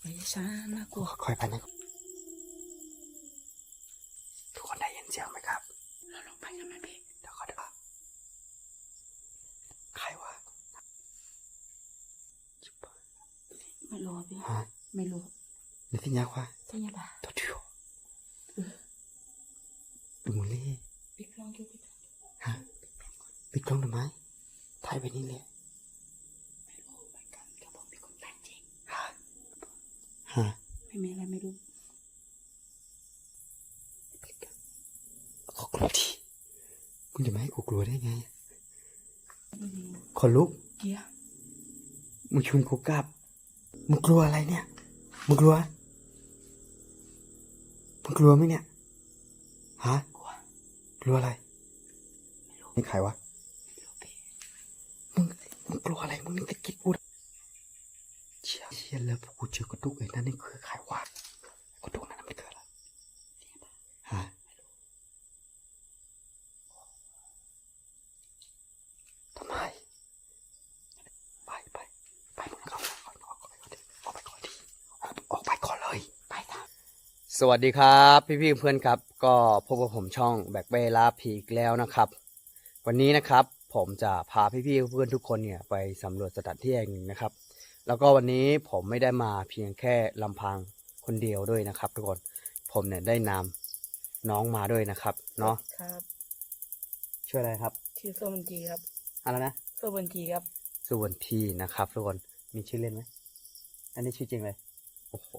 ไปช้าน่ากลัวค่อยไปนะทุกคนได้ยินเสียงไหมครับ เราลงไปกันไหมพี่เดี๋ยวขอดูใครวะไม่รู้อะพี่ฮะไม่รู้นี่ที่ยักษ์วะใช่ยังปะตัวเดียวดูมันนี่ปิดกล้องอยู่ปิดฮะปิดกล้องทำไมถ่ายไปนี่เลย ไม่รู้เหมือนกันเขาบอกมีคนตายจริง ฮะฮะ ไม่มีอะไรไม่รู้ ขอกลัวทีคุณจะไม่ให้กูกลัวได้ไง ไม่รู้ ขนลุก เกียร์มึงชวนกูกลับ มึงกลัวอะไรเนี่ย มึงกลัว มึงกลัวไหมเนี่ย ฮะ กลัว กลัวอะไร นี่ใครวะไม่รู้พี่มึงมึงกลัวอะไร มึงนี่ตะกิดกูเชี่ยเชี่ยแล้วพวกกูเจอกระตุกไอ้นั่นนี่คือใครวะกระตุกนั้นมันคืออะไรฮะทำไม ไปไปไปมึงเข้าไปก่อนออกไปก่อนดิออกไปก่อนดิออกออกไปก่อนเลย ไปทาง สวัสดีครับพี่พี่ๆเพื่อนครับ ก็พบกับผมช่องแบกเบ้ลาพีอีกแล้วนะครับ วันนี้นะครับผมจะพาพี่พี่ๆเพื่อนทุกคนเนี่ยไปสำรวจสถานที่แห่งหนึ่งนะครับ แล้วก็วันนี้ผมไม่ได้มาเพียงแค่ลำพังคนเดียวด้วยนะครับ ทุกคนผมเนี่ยได้นำน้องมาด้วยนะครับ เนาะครับชื่ออะไรครับ ชื่อโซบันทีครับอะไรนะโซบันทีครับสุวรรณทีนะครับทุกคนมีชื่อเล่นไหมอันนี้ชื่อจริงเลยโอ้โห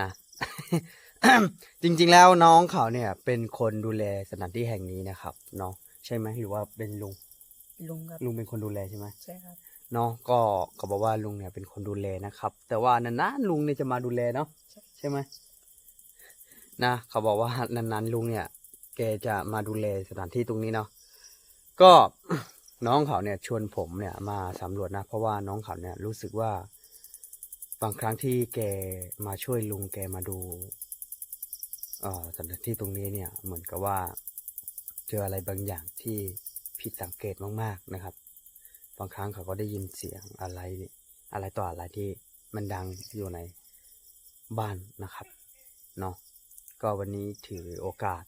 นะ จริงๆแล้วน้องเขาเนี่ยเป็นคนดูแลสถานที่แห่งนี้นะครับเนาะใช่ไหมหรือว่าเป็นลุงลุงครับลุงเป็นคนดูแลใช่ไหมใช่ครับเนาะก็เขาบอกว่าลุงเนี่ยเป็นคนดูแลนะครับ แต่ว่านานๆลุงเนี่ยจะมาดูแลเนาะใช่ใช่ไหมนะเขาบอกว่านานๆลุงเนี่ย แกจะมาดูแลสถานที่ตรงนี้เนาะก็น้องเขาเนี่ยชวนผมเนี่ยมาสำรวจนะ เพราะว่าน้องเขาเนี่ยรู้สึกว่า บางครั้งที่แกมาช่วยลุงแกมาดูสถานที่ตรงนี้เนี่ยเหมือนกับว่า เจออะไรบางอย่างที่ผิดสังเกตมากๆนะครับ บางครั้งเขาก็ได้ยินเสียงอะไร อะไรต่ออะไรที่มันดังอยู่ในบ้านนะครับเนาะก็วันนี้ถือโอกาส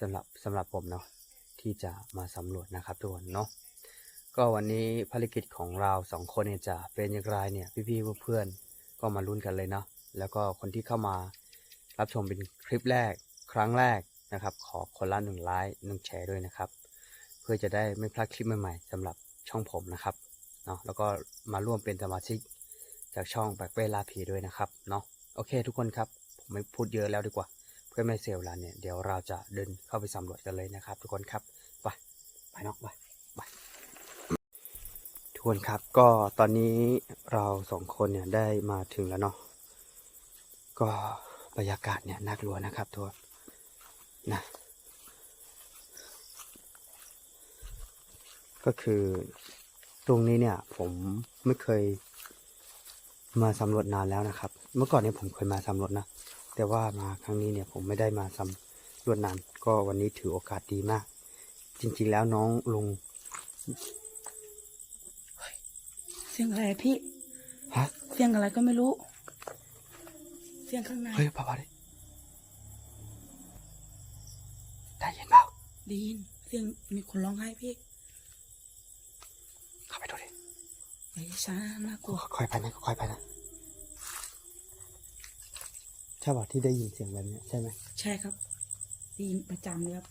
สำหรับสำหรับผมเนาะที่จะมาสำรวจนะครับทุกคนเนาะก็วันนี้ภารกิจของเราสองคนเนี่ยจะเป็นอย่างไรเนี่ยพี่ๆเพื่อนๆ ก็มาลุ้นกันเลยเนาะแล้วก็คนที่เข้ามารับชมเป็นคลิปแรกครั้งแรกนะครับ ขอคนละหนึ่งไลค์หนึ่งแชร์ด้วยนะครับ เพื่อจะได้ไม่พลาดคลิปใหม่ๆสำหรับช่องผมนะครับเนาะแล้วก็มาร่วมเป็นสมาชิกจากช่องแบกเวลาผีด้วยนะครับเนาะโอเค ทุกคนครับผมไม่พูดเยอะแล้วดีกว่า เพื่อไม่เสียเวลาเนี่ยเดี๋ยวเราจะเดินเข้าไปสำรวจกันเลยนะครับ ทุกคนครับไปไปนอกไปไป คนครับก็ตอนนี้เราสองคนเนี่ยได้มาถึงแล้วเนาะก็บรรยากาศเนี่ยน่ากลัวนะครับทุกคนนะก็คือตรงนี้เนี่ยผมไม่เคยมาสำรวจนานแล้วนะครับ เมื่อก่อนเนี่ยผมเคยมาสำรวจนะ แต่ว่ามาครั้งนี้เนี่ยผมไม่ได้มาสำรวจนาน ก็วันนี้ถือโอกาสดีมาก จริงๆแล้วน้องลุง สียงอะไรพี่ฮะเสียงอะไรก็ไม่รู้ เสียงข้างในเฮ้ยพ่อพ่อดิได้ยินเปล่าได้ยินเสียงมีคนร้องไห้พี่เข้าไปดูดิไปช้าน่ากลัวค่อยๆไปนะค่อยๆไปนะใช่ป่ะที่ได้ยินเสียงแบบเนี้ยใช่ไหมใช่ครับได้ยินประจำเลยครับ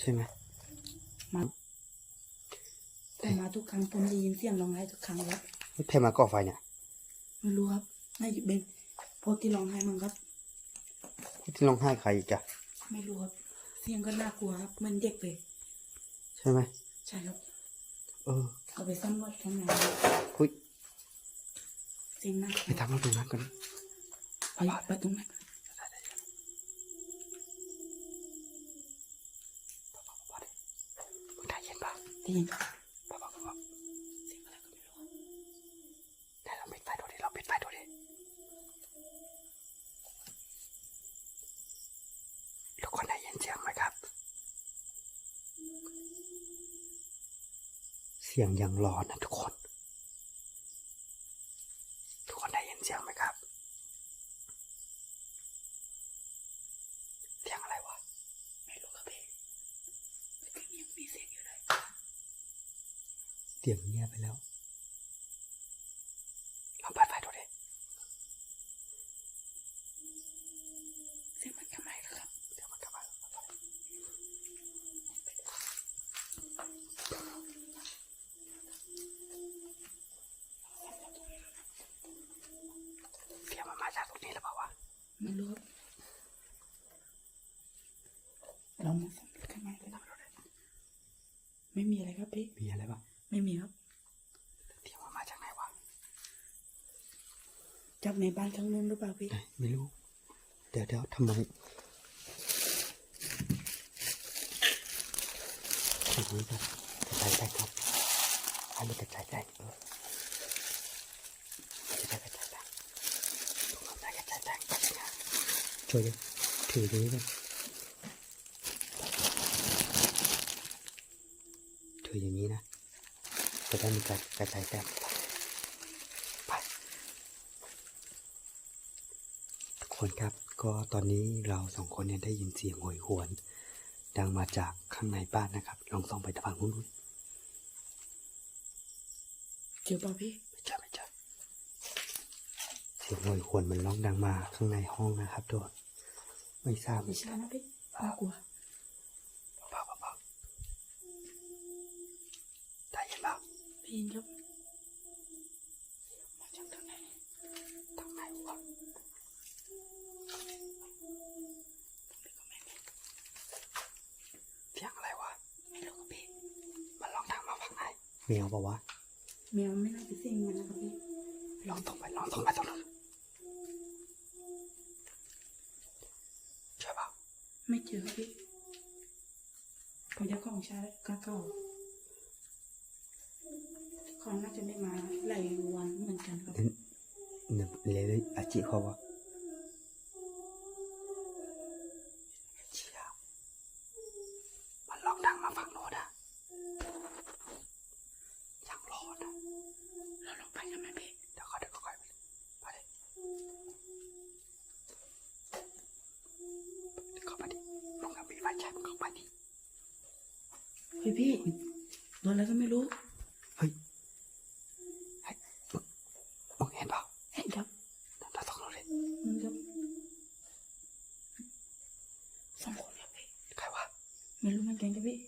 ใช่ไหมมาผ มาทุกครั้งผมได้ยินเสียงร้องไห้ทุกครั้งครับเทมาก่อไฟเนี่ยไม่รู้ครับน่าจะเป็นพวกที่ร้องไห้มั้งครับที่ร้องไห้ใครอีกอะไม่รู้ครับเสียงก็น่ากลัวครับเหมันเด็กเลยใช่ไหมใช่ครับเออเอาไปซ่อมรถทำงานคุยเสียงน่ากไปลัวทำรถตรงนั้นก่อนไปไปตรงนั้นมึงได้ยินป่ะได้ยินป่ะป่ สียงยังร้อนนะทุกคนเสียงไหมครับ เสียงอะไรวะ ไม่รู้ครับพี่แต่ก็ยังมีเสียงอยู่เลย เสียงเงียบไปแล้วลองเปิดไฟดูดิ เสียงมันทำไมล่ะครับ เสียงมันกลับมาเสียงมันมาจากตรงนี้หรือเปล่าวะ ไม่รู้ครับเรามาสำรวจข้างในกันนะ ไม่มีอะไรครับพี่ มีอะไรบ้างไม่มีครับเสียงมันมาจากไหนวะจากในบ้านข้างนู้นหรือเปล่าพี่ไหนไม่รู้ เดี๋ยวเดี๋ยวทำไมทางนี้ก็กระจายแตกครับอันนี้กระจายแตกเออจะได้กระจายแตกตรงนั้นได้กระจายแตกแบบนี้นะช่วยดิถือตรงนี้เลยถืออย่างนี้นะจะได้มีการกระจายแต้มไปทุกคนครับก็ตอนนี้เราสองคนเนี่ยได้ยินเสียงโหยหวน ดังมาจากข้างในบ้านนะครับ ลองส่องไปทางนู้นดูเจอเปล่าพี่ไม่เจอไม่เจอเสียงโหยหวนมันร้องดังมาข้างในห้องนะครับทุกคนไม่ทราบไม่ใช่นะพี่น่ากลัว เบาๆเบาๆได้ยินเปล่า พี่ยินครับมาจากทางไหนทางไหนวะเสียงอะไรวะไม่รู้ครับพี่มันร้องดังมาฝั่งไหนแมวปะวะแมวไม่น่าจะเสียงมันนะครับพี่ลองตรงไปลองตรงไปตรงนั้นเจอเปล่าไม่เจอครับพี่ผมจะของใช้กาเก่า ของน่าจะไม่มาหลายวันเหมือนกันครับเนี่ยเลยเลยอาจิเขาว่าเชียมันลองดังมาฝั่งโน้นอะยังรอนะ เราลองไปกันไหมพี่ เดี๋ยวเขาเดี๋ยวเขาค่อยไปเลยเดี๋ยวเข้าไปดิลองทำมีไฟแช็กเข้าไปดิ เฮ้ยพี่โดนอะไรก็ไม่รู้ เฮ้ยเฮ้ยมึงมึงเห็นเปล่า เห็นครับ เราต้องรู้เลย มันครับสองคนครับพี่ ใครวะ ไม่รู้เหมือนกันครับพี่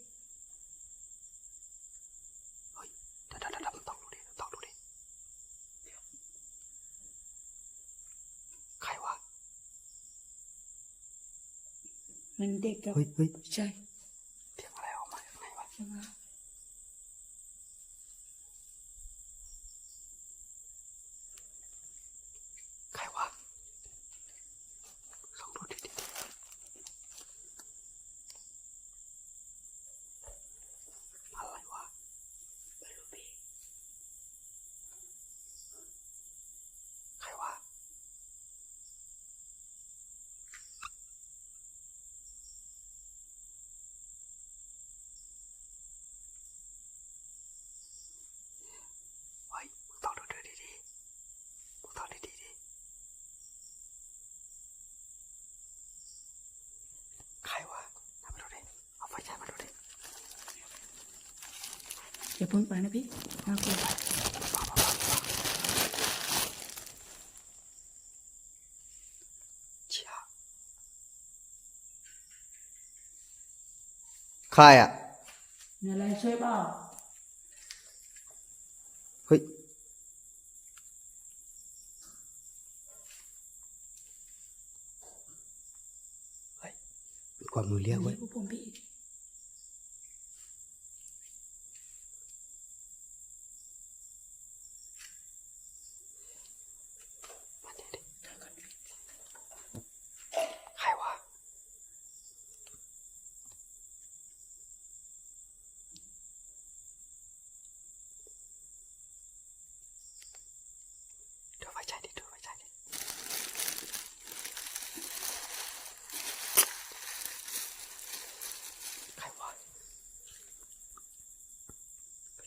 เฮ้ยเดี๋ยวเดี๋ยวเดี๋ยวมึงต้องดูดิต้องดูดิใครวะ มันเด็กครับ เฮ้ยเฮ้ย ใช่ เสียงอะไรออกมาจากไหนวะ ใช่ไหม ใครวะลองดูดิดิอะไรวะ ไม่รู้พี่ ใครวะเฮ้ยมึงต้องดูดีดีๆมึงต้องดีดีๆดิใครวะเอามาดูดิเอาไฟฉายมาดูดิ อย่าเพิ่งไปนะพี่น่ากลัวเชี่ยใครอะมีอะไรช่วยเปล่าเฮ้ยเฮ้ยเป็นความมือเรียกเว้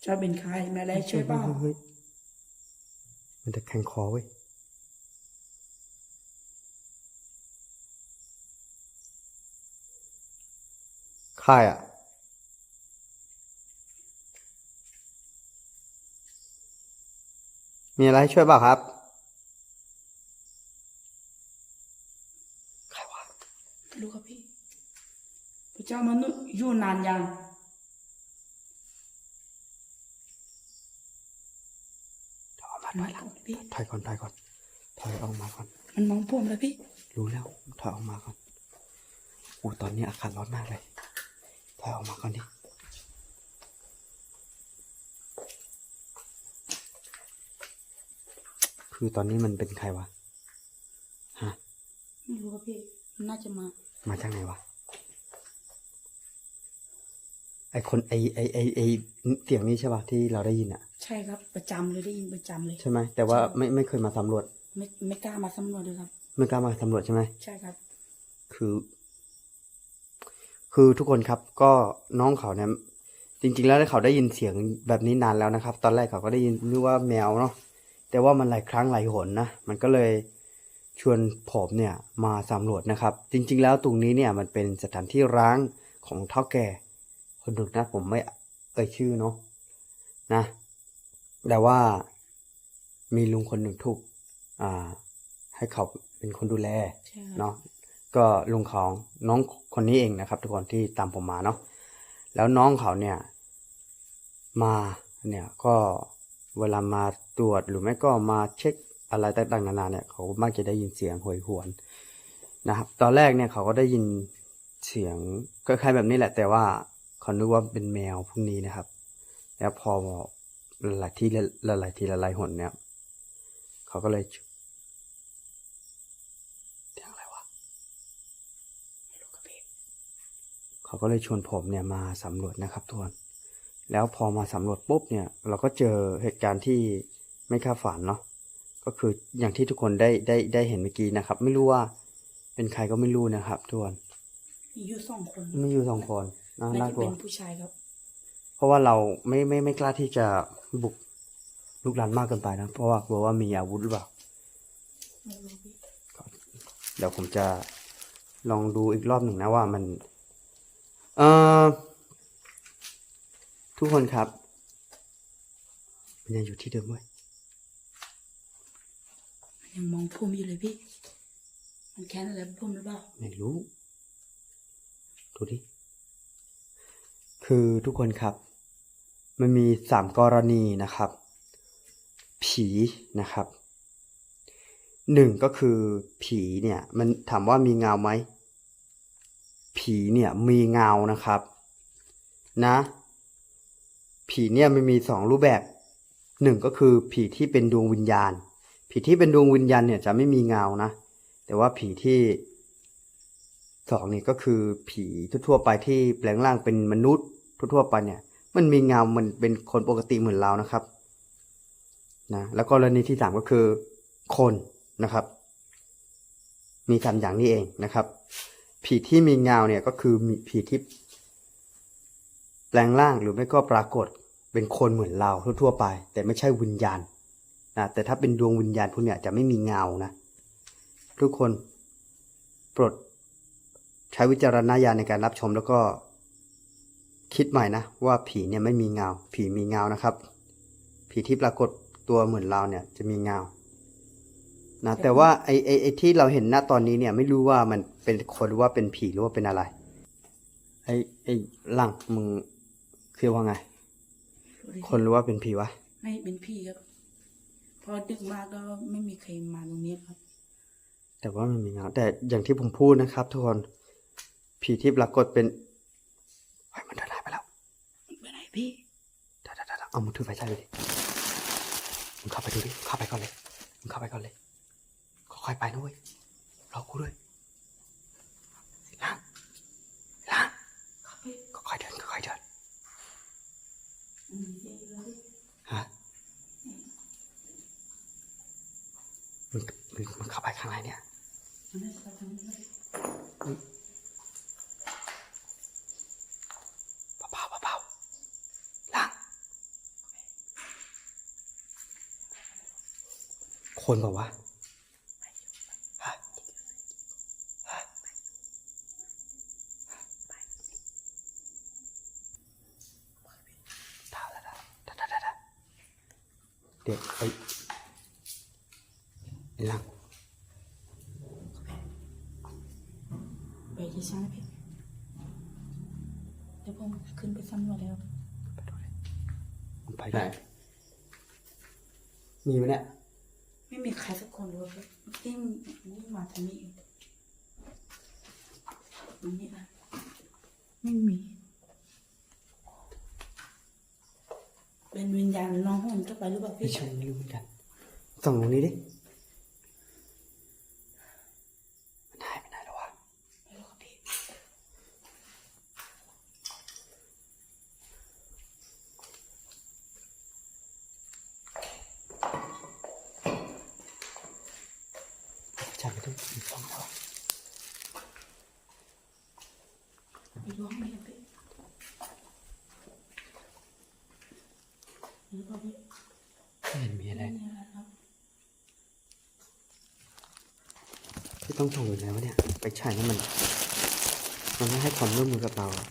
เราเป็นใครมาแล้วช่วยบ้ามันจะแข่งคอเว้ยค่ายอะมีอะไรให้ช่วยบ้างครับใครวะรู้ครัพี่ พระเจ้ามนุษย์อยู่นานยัง มามันถอยหลังมองพี่ถอยก่อนถอยก่อนถอยออกมาก่อน มันมองผมเลยพี่ รู้แล้วถอยออกมาก่อนอู้ตอนนี้อากาศร้อนมากเลยถอยออกมาก่อนดิคือตอนนี้มันเป็นใครวะฮะไม่รู้ครับพี่มันน่าจะมา มาจากไหนวะ ไอคนไอไอไอไอเสียงนี้ใช่ป่ะที่เราได้ยินอะใช่ครับ ประจำเลยได้ยินประจำเลย ใช่ไหมแต่ว่าไม่ไม่เคยมาสำรวจ ไม่ไม่กล้ามาสำรวจเลยครับ ไม่กล้ามาสำรวจใช่ไหมใช่ครับ คือ คือทุกคนครับ ก็น้องเขาเนี่ยจริง ๆ แล้วเขาได้ยินเสียงแบบนี้นานแล้วนะครับ ตอนแรกเขาก็ได้ยินนึกว่าแมวเนาะแต่ว่ามันหลายครั้งหลายหนนะมันก็เลยชวนผมเนี่ยมาสำรวจนะครับ จริง ๆ แล้วตรงนี้เนี่ยมันเป็นสถานที่ร้างของเท่าแก่ คนหนึ่งนะผมไม่เอ่ยชื่อเนาะนะแต่ว่ามีลุงคนหนึ่งถูกอ่า ให้เขาเป็นคนดูแลใช่ครับเนาะก็ลุงของน้องคนนี้เองนะครับ ทุกคนที่ตามผมมาเนาะแล้วน้องเขาเนี่ย มาเนี่ยก็เวลามาตรวจหรือไม่ก็มาเช็คอะไรต่างๆนานาเนี่ยเขามักจะได้ยินเสียงโหยหวนนะครับ ตอนแรกเนี่ยเขาก็ได้ยินเสียงคล้ายๆแบบนี้แหละ แต่ว่า เขานึกว่าเป็นแมวพวกนี้นะครับ แล้วพอหลายที่หลายๆทีหลายๆหนเนี่ยเขาก็เลยเสียงอะไรวะไม่รู้ครับพี่เขาก็เลยชวนผมเนี่ยมาสำรวจนะครับทุกคนแล้วพอมาสำรวจปุ๊บเนี่ย เราก็เจอเหตุการณ์ที่ไม่คาดฝันเนาะก็คืออย่างที่ทุกคนได้ได้ได้เห็นเมื่อกี้นะครับ ไม่รู้ว่าเป็นใครก็ไม่รู้นะครับทุกคนมีอยู่สองคนไม่อยู่สองคน น่าน่าน่าจะกลัเป็วนผู้ชายครับ เพราะว่าเราไม่ไม่ไม่กล้าที่จะบุกลุกลานมากเกินไปนะ เพราะว่ากลัวว่ามีอาวุธหรือเปล่าไม่รู้พี่เดี๋ยวผมจะลองดูอีกรอบหนึ่งนะว่ามัน เอ่อทุกคนครับ มันยังอยู่ที่เดิมเว้ยมันยังมองผมอยู่เลยพี่ มันแค้นอะไรผมหรือเปล่า ไม่รู้ ดูดิ คือทุกคนครับ มันมีสามกรณีนะครับ ผีนะครับหนึ่งก็คือผีเนี่ยมันถามว่ามีเงาไหมผีเนี่ยมีเงานะครับนะผีเนี่ยมันมีสองรูปแบบหนึ่งก็คือผีที่เป็นดวงวิญญาณ ผีที่เป็นดวงวิญญาณเนี่ยจะไม่มีเงานะ แต่ว่าผีที่สองนี่ก็คือผีทั่วๆไปที่แปลงร่างเป็นมนุษย์ ทั่วๆไปเนี่ย มันมีเงามันเป็นคนปกติเหมือนเรานะครับนะแล้วกรณีที่สามก็คือคนนะครับ มีสามอย่างนี้เองนะครับ ผีที่มีเงาเนี่ยก็คือมีผีที่แปลงร่างหรือไม่ก็ปรากฏเป็นคนเหมือนเราทั่วๆไป แต่ไม่ใช่วิญญาณนะแต่ถ้าเป็นดวงวิญญาณพวกเนี่ยจะไม่มีเงานะทุกคนโปรดใช้วิจารณญาณในการรับชมแล้วก็ คิดใหม่นะว่าผีเนี่ยไม่มีเงา ผีมีเงานะครับ ผีที่ปรากฏตัวเหมือนเราเนี่ยจะมีเงานะแต่ว่าไอ้ไอ้ไอ้ที่เราเห็นณตอนนี้เนี่ยไม่รู้ว่ามันเป็นคนหรือว่าเป็นผีหรือว่าเป็นอะไร ไอ้ไอ้หลังมึงคือว่าไงรู้ดิคนหรือว่าเป็นผีวะไม่เป็นพี่ครับ พอดึกมากก็ไม่มีใครมาตรงนี้ครับ แต่ว่ามันมีเงาแต่อย่างที่ผมพูดนะครับ ทุกคนผีที่ปรากฏเป็นเฮ้ยมันเดินหายไป แล้วไปไหนพี่เดี๋ยวเดี๋ยวเดี๋ยวเอามือถือไฟฉายไปดิมึงเข้าไปดูดิเข้าไปก่อนเลยมึงเข้าไปก่อนเลยค่อยๆไปนะเว้ยรอกูด้วยล่างล่างครับพี่ค่อยๆเดินค่อยๆเดินอืมเดี๋ยวเดี๋ยวพี่ฮะมึงมึงมึงเข้าไปข้างในเนี่ย คนเปล่าวะเด็กไอ้หลังไปที่ชั้นพี่เดี๋ยวผมขึ้นไปสำรวจแล้ว ไปไปได้ มีไหมเนี่ย ไม่มีใครสักคนเลยพี่นี่นี่มาทางนี้เองตรงนี้นะไม่มี เป็นวิญญาณน้องหุ่นจะไปหรือเปล่าไม่พี่ใช่ไม่รู้เหมือนกันส่องตรงนี้ดิมันหายไปไหนแล้ววะ ไม่รู้ครับพี่ ฉันไม่ต้องมีส่องแล้วไม่รู้ไม่รู้พี่ไม่รู้ไม่เห็นมีอะไรที่ต้องส่งอยู่ไหนวเนี่ย ไปฉายให้มัน มันไม่ให้ความร่วมมือกับเราอะ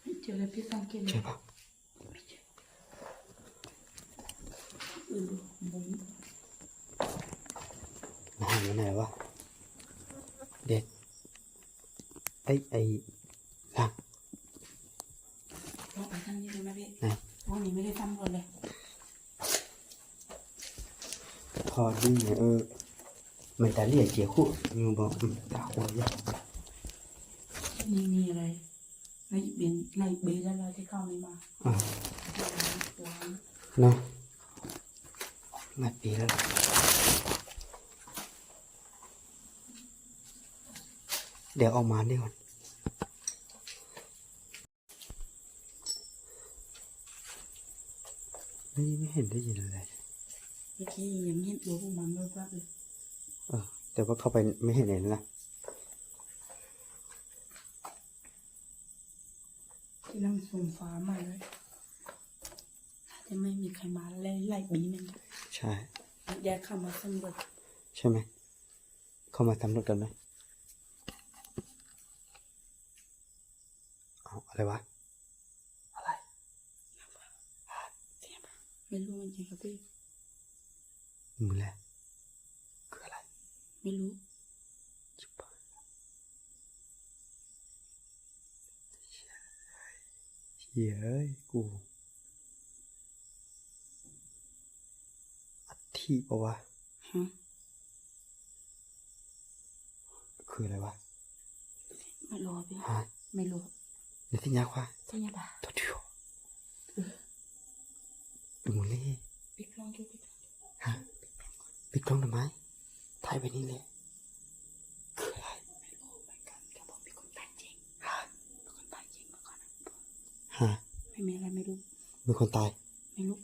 ไม่เจอเลยพี่สังเกตเล ใช่ ย ปะ ไม่เจอเออมุม มันหายไปไหนวะ เด็กไอ้ไอ้หลังลองไปทางนี้เลยไหมพี่ไหนวันนี้ไม่ได้ทำก่อนเลยพอดีเนี่ยเออมันจะเรียกเจียคู่มึงบอกอืมตาหัวเนี่ยนี่มีอะไรไล่เบียนไล่เบยแล้วเราที่เข้าไม่มาอ่าล้างเนาะมาปีแล้วล่ะเดี๋ยวเอามาดีก่อน ไม่ไม่เห็นได้ยินอะไรเมื่อกี้ยังเห็นตัวพวกมันด้วยว่าเลยเออแต่ว่าเข้าไปไม่เห็นเองนะที่นั่งสมฟ้ามาเลยจะไม่มีใครมาไล่ไล่บีมันใช่แยกเข้ามาสำรวจใช่ไหมเข้ามาสำรวจกันไหมเอาอะไรวะ อะไร ไม่รู้จริงๆครับพี่มือแรกคืออะไร ไม่รู้ชิบหายเฮียเอ้ยกูอัฐิปะวะฮะคืออะไรวะไม่รู้ครับพี่ฮะไม่รู้ในที่ยากวะใช่ไหม บ้าตัวเดียวดูมือเล่พี่ลองดูพี่ฮะปิดกล้องทำไมถ่ายไปนี่เลยคืออะไรไม่รู้เหมือนกันแต่ผมเป็นคนตายจริงฮะเป็นคนตายจริงเมื่อก่อนนะฮะไม่มีอะไรไม่รู้มีคนตาย ไม่รู้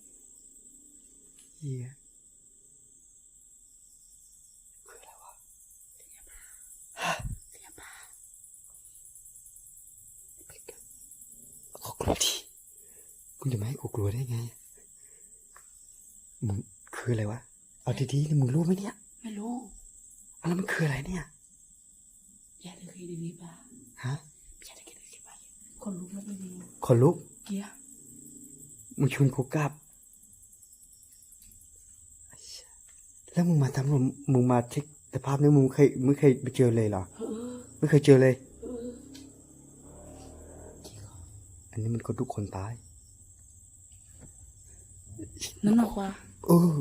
เฮียคืออะไรวะฮะเสียบ้าขอกลัวทีมึงจะไม่ให้กูกลัวได้ไง มึงคืออะไรวะ เอาดีๆนี่มึงรู้ไหมเนี่ย ไม่รู้อะไรมันคืออะไรเนี่ยอย่าตะกี้ดีๆบ้าฮะอย่าตะกี้ดีๆบ้าคนลุกแล้วไม่รู้คนลุก เกียร์มึงชวนกูกลับแล้วมึงมาทำหรอมึงมาเช็คสภาพนี้มึงเคยไม่เคยไปเจอเลยเหรอ เออไม่เคยเจอเลย เอออันนี้มันคนทุกคนตาย นั่นหรอกว่า เออ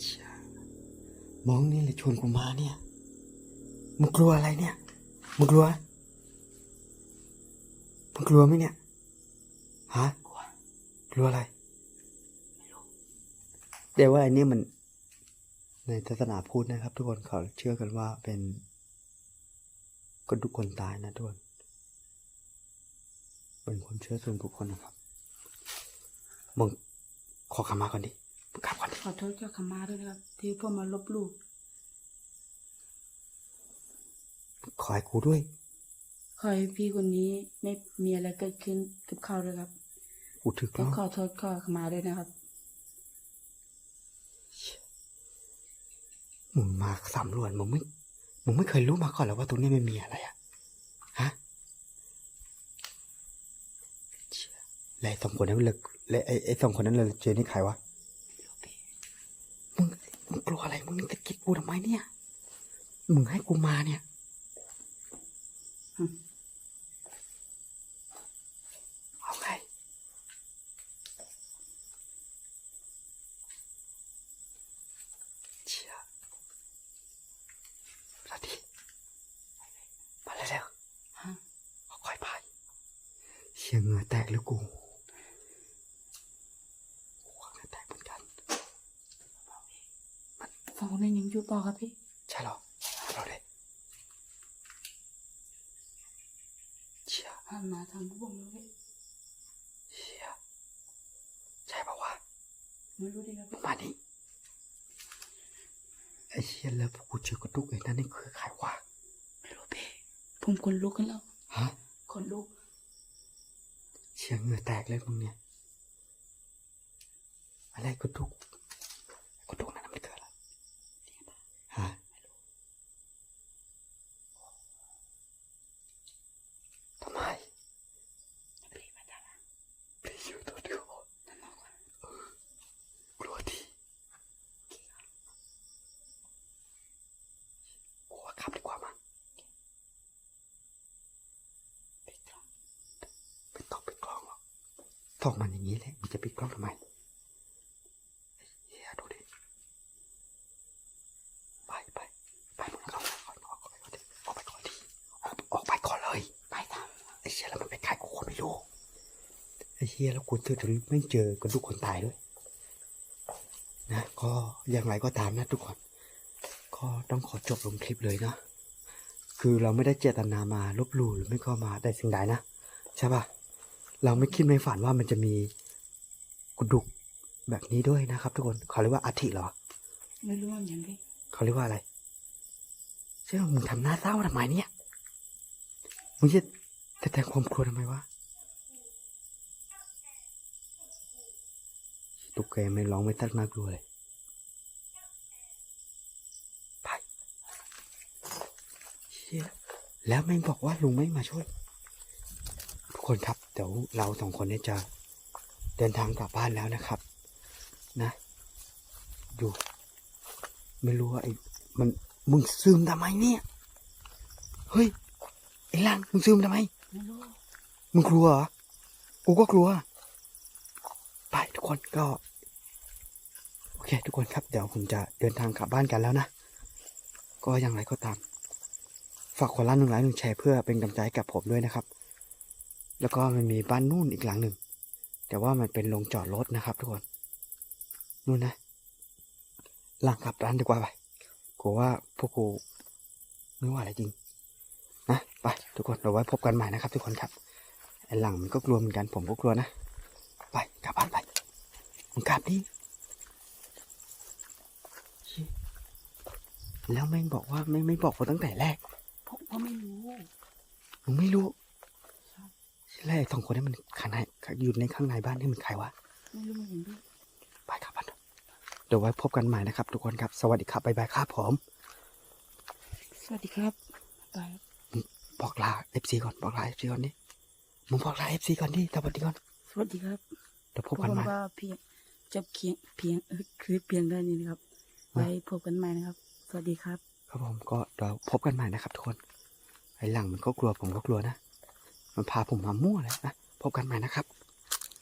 เชี่ยมองนี่เลยชวนกูมาเนี่ย มึงกลัวอะไรเนี่ย มึงกลัว มึงกลัวไหมเนี่ย ฮะ กลัว กลัวอะไรแต่ว่าอันนี้มัน ในศาสนาพุทธนะครับ ทุกคนเขาเชื่อกันว่าเป็นคนทุกคนตายนะทุกคน เป็นความเชื่อส่วนบุคคลนะครับ มึง ขอขมาก่อนดิมึงกลับก่อนดิขอโทษเจ้าขมาด้วยนะครับ ที่พวกมาลบหลู่ขอให้กูด้วย ขอให้พี่คนนี้ไม่มีอะไรเกิดขึ้นกับเขาเลยครับกูถึกก็แล้วขอโทษขอขมาด้วยนะครับ มึงมาสำรวจมึงไม่มึงไม่เคยรู้มาก่อนแล้วว่าตรงนี้ไม่มีอะไรอะฮะเชี่ยแล้วไอ้สองคนนั้นมันเลย แล้วไอ้ไอ้สองคนนั้นเลยเจอนี่ใครวะมึงมึงกลัวอะไรมึงนี่ตะกิดกูทำไมเนี่ย มึงให้กูมาเนี่ยอืมเอาไงเชี่ยนาทีมาแล้วแล้วฮะค่อยๆไปเชี่ยเหงื่อแตกหรือกูหัวเหงื่อแตกเหมือนกัน สองคนนั้นยังอยู่ต่อครับพี่ ใช่หรอเราเลยเชี่ย หันมา ทางพวกผมแล้วพี่เชี่ยใช่ปะวะไม่รู้ดีครับพี่มานี่ไอ้เชี่ยแล้วพวกกูเจอกระดูกไอ้นั่นนี่คือใครวะไม่รู้พี่ผมคนลุกกันแล้วฮะคนลุกเชี่ยเหงื่อแตกเลยมึงเนี่ยอะไรกระดูกกระดูกนั้นมันเกิดอะไรฮะทำไม พี่มาทางนั้น พี่อยู่ตัวเดียว นั่นมากกว่า กลัวทีกลัวขับดีกว่ามั้ง ปิดกล้อง ไม่ต้องปิดกล้องหรอกส่องมันอย่างนี้แหละมันจะปิดกล้องทำไมเฮียดูดิไปไปไปมึงเอาออกออกออกออกดิออกไปก่อนดิออกออกไปก่อนเลย ไปทาง ไอ้เชี่ยแล้วมันเป็นใครกูคนไม่รู้ไอ้ เชี่ยแล้วกูเจอถึงไม่เจอกระดูกคนตายด้วย นะก็อย่างไรก็ตามนะทุกคนก็ต้องขอจบลงคลิปเลยนะคือเราไม่ได้เจตนามาลบหลู่หรือไม่ก็มาได้สิ่งใดนะใช่ปะเราไม่คิดไม่ฝันว่ามันจะมีกระดูกแบบนี้ด้วยนะครับ ทุกคนเขาเรียกว่าอัฐิเหรอไม่รู้ว่าอย่างพี่เขาเรียกว่าอะไรใช่ไหมมึงทำหน้าเศร้าทำไมเนี่ยมึงจะแสดงความกลัวทำไมวะ ตุ๊กแกไม่ร้องไม่ตักน่ากลัวเลยไปเชี่ยแล้วแม่งบอกว่าลุงไม่มาช่วย ทุกคนครับ เดี๋ยวเราสองคนเนี่ยจะเดินทางกลับบ้านแล้วนะครับ นะอยู่ไม่รู้ว่าไอ้มันมึงซึมทำไมเนี่ยเฮ้ยไอ้ลังมึงซึมทำไมไม่รู้มึงกลัวเหรอกูก็กลัวไปทุกคนก็ คทุกคนครับเดี๋ยวผมจะเดินทางกลับบ้านกันแล้วนะ ก็อย่างไรก็ตาม ฝากคนละหนึ่งไลค์หนึ่งแชร์เพื่อเป็นกำลังใจกับผมด้วยนะครับ แล้วก็มันมีบ้านนู่นอีกหลังหนึ่ง แต่ว่ามันเป็นโรงจอดรถนะครับ ทุกคนนู่นนะหลังกลับร้านดีกว่าไปกูว่าพวกกูไม่ไหวแล้วจริงนะไปทุกคนเราไว้พบกันใหม่นะครับ ทุกคนครับไอ้หลังมันก็กลัวเหมือนกันผมก็กลัวนะไปกลับบ้านไปมึงกลับดิเชี่ย แล้วแม่งบอกว่าไม่ไม่บอกผมตั้งแต่แรกผมก็ไม่รู้มึงไม่รู้แล้วไอ้สองคนนี้มันข้างในอยู่ในข้างในบ้านนี่มันใครวะไม่รู้ว่าอย่างพี่ไปครับบ้านเดี๋ยวไว้พบกันใหม่นะครับ ทุกคนครับ สวัสดีครับบ๊ายบายครับผม สวัสดีครับไปครับบอกลาเอฟซีก่อนบอกลาเอฟซีก่อนดิมึงบอกลาเอฟซีก่อนดิสวัสดีก่อนสวัสดีครับเดี๋ยวพผบมกันใหม่ว่าเพียงจะเพียงเพียงเอ่อคือเพียงได้นี้นะครับไว้พบกันใหม่นะครับ สวัสดีครับ ครับผมก็เดี๋ยวพบกันใหม่นะครับทุกคน ไอ้หลังมันก็กลัวผมก็กลัวนะ มันพาผมมามั่วเลยนะ พบกันใหม่นะครับ